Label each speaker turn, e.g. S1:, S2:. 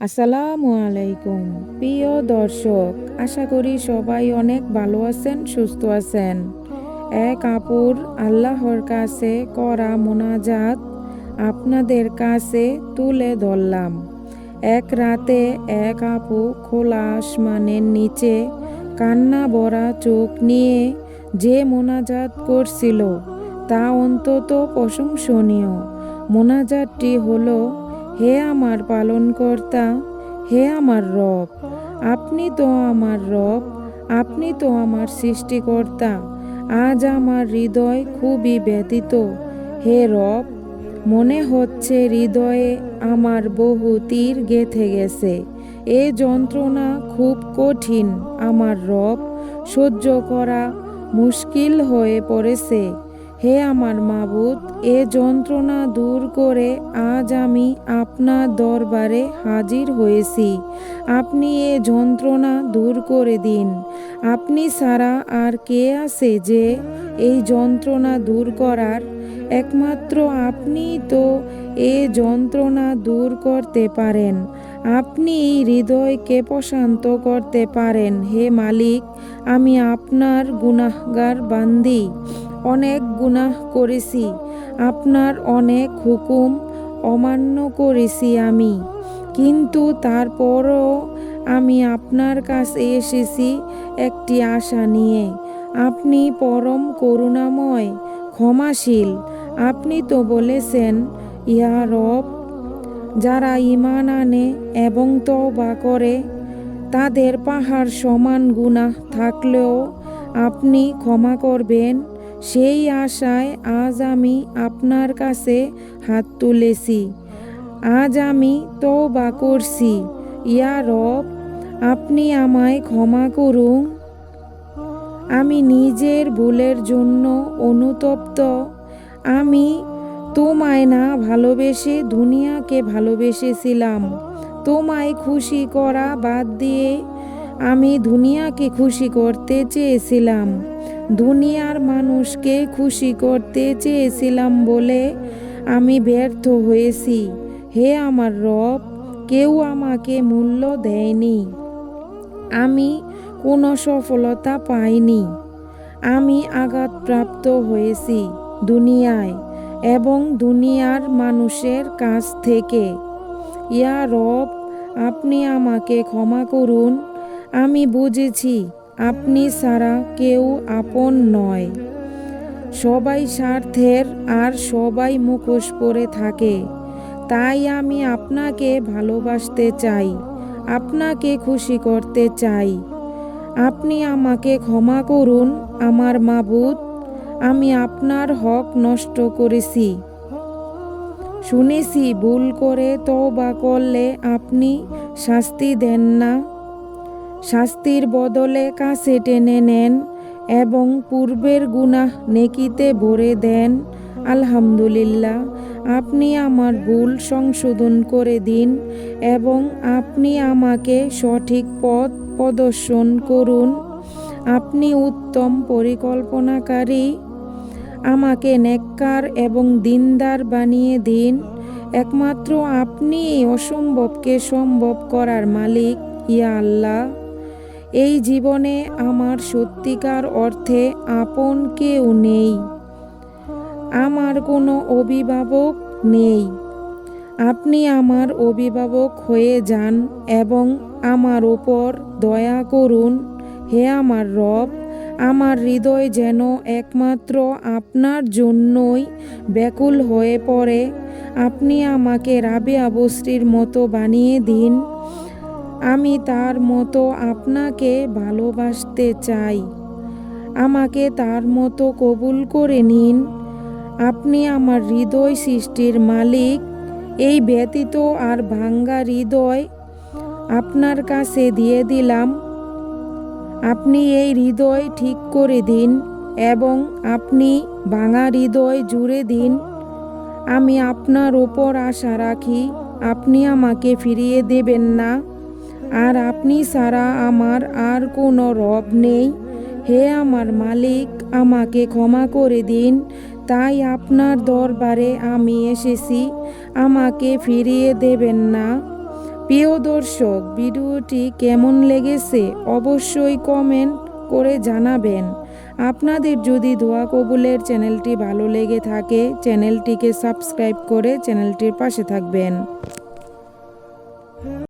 S1: আসসালামু আলাইকুম। প্রিয় দর্শক, আশা করি সবাই অনেক ভালো আছেন, সুস্থ আছেন। এক আপুর আল্লাহর কাছে করা মোনাজাত আপনাদের কাছে তুলে ধরলাম। এক রাতে এক আপু খোলা আসমানের নিচে কান্না ভরা চোখ নিয়ে যে মোনাজাত করছিল তা অন্তত প্রশংসনীয়। মোনাজাতটি হলো হে আমার পালনকর্তা, হে আমার রব, আপনি তো আমার রব, আপনি তো আমার সৃষ্টিকর্তা, আজ আমার হৃদয় খুবই ব্যতীত হে রব, মনে হচ্ছে হৃদয়ে আমার বহু তীর গেথে গেছে। এ যন্ত্রণা খুব কঠিন, আমার রব, সহ্য করা মুশকিল হয়ে পড়েছে। হে আমার মাবুদ, এ যন্ত্রণা দূর করে আজ আমি আপনার দরবারে হাজির হয়েছি। আপনি এ যন্ত্রণা দূর করে দিন। আপনি ছাড়া আর কে আছে যে এই যন্ত্রণা দূর করার? একমাত্র আপনিই তো এ যন্ত্রণা দূর করতে পারেন। আপনি হৃদয়কে প্রশান্ত করতে পারেন। হে মালিক, আমি আপনার গুনাহগার বান্দি। অনেক গুনাহ করেছি, আপনার অনেক হুকুম অমান্য করেছি আমি। কিন্তু তারপরও আমি আপনার কাছে এসেছি একটি আশা নিয়ে। আপনি পরম করুণাময়, ক্ষমাশীল। আপনি তো বলেছেন, ইয়া রব, যারা ইমান আনে এবং তওবা করে, তাদের পাহাড় সমান গুনাহ থাকলেও আপনি ক্ষমা করবেন। সেই আশায় আজ আমি আপনার কাছে হাত তুলেছি। আজ আমি তওবা করছি। ইয়া রব, আপনি আমায় ক্ষমা করুন। আমি নিজের ভুলের জন্য অনুতপ্ত। আমি তোমায় না ভালোবেসে দুনিয়াকে ভালোবেসেছিলাম। তোমায় খুশি করা বাদ দিয়ে আমি দুনিয়াকে খুশি করতে চেয়েছিলাম। দুনিয়ার মানুষকে খুশি করতে চেয়েছিলাম বলে আমি ব্যর্থ হয়েছি। হে আমার রব, কেউ আমাকে মূল্য দেয়নি। আমি কোনো সফলতা পাইনি। আমি আঘাতপ্রাপ্ত হয়েছি দুনিয়ায় এবং দুনিয়ার মানুষের কাছ থেকে। ইয়া রব, আপনি আমাকে ক্ষমা করুন। আমি বুঝেছি আপনি ছাড়া কেউ আপন নয়। সবাই স্বার্থের আর সবাই মুখোশ পরে থাকে। তাই আমি আপনাকে ভালোবাসতে চাই, আপনাকে খুশি করতে চাই। আপনি আমাকে ক্ষমা করুন, আমার মাবুদ, আমি আপনার হক নষ্ট করেছি। শুনেছি ভুল করে তওবা করলে আপনি শাস্তি দেন না। শাস্তির বদলে কাছে টেনে নেন এবং পূর্বের গুনাহ নেকিতে ভরে দেন। আলহামদুলিল্লাহ, আপনি আমার ভুল সংশোধন করে দিন এবং আপনি আমাকে সঠিক পথ প্রদর্শন করুন। আপনি উত্তম পরিকল্পনাকারী, আমাকে নেককার এবং দিনদার বানিয়ে দিন। একমাত্র আপনি অসম্ভবকে সম্ভব করার মালিক, ইয়া আল্লাহ। এই জীবনে আমার সত্যিকার অর্থে আপন কেউ নেই। আমার কোনো অভিভাবক নেই। আপনি আমার অভিভাবক হয়ে যান এবং আমার ওপর দয়া করুন। হে আমার রব, আমার হৃদয় যেন একমাত্র আপনার জন্যই ব্যাকুল হয়ে পড়ে। আপনি আমাকে রাবেয়া বস্ত্রীর মতো বানিয়ে দিন। আমি তার মতো আপনাকে ভালোবাসতে চাই। আমাকে তার মতো কবুল করে নিন। আপনি আমার হৃদয় সৃষ্টির মালিক। এই ব্যতীত আর ভাঙ্গা হৃদয় আপনার কাছে দিয়ে দিলাম। আপনি এই হৃদয় ঠিক করে দিন এবং আপনি ভাঙা হৃদয় জুড়ে দিন। আমি আপনার ওপর আশা রাখি। আপনি আমাকে ফিরিয়ে দেবেন না। আর আপনি সারা আমার আর কোনো রব নেই। হে আমার মালিক, আমাকে ক্ষমা করে দিন। তাই আপনার দরবারে আমি এসেছি, আমাকে ফিরিয়ে দেবেন না। প্রিয় দর্শক, ভিডিওটি কেমন লেগেছে অবশ্যই কমেন্ট করে জানাবেন। আপনাদের যদি দোয়া কবুলের চ্যানেলটি ভালো লেগে থাকে, চ্যানেলটিকে সাবস্ক্রাইব করে চ্যানেলটির পাশে থাকবেন।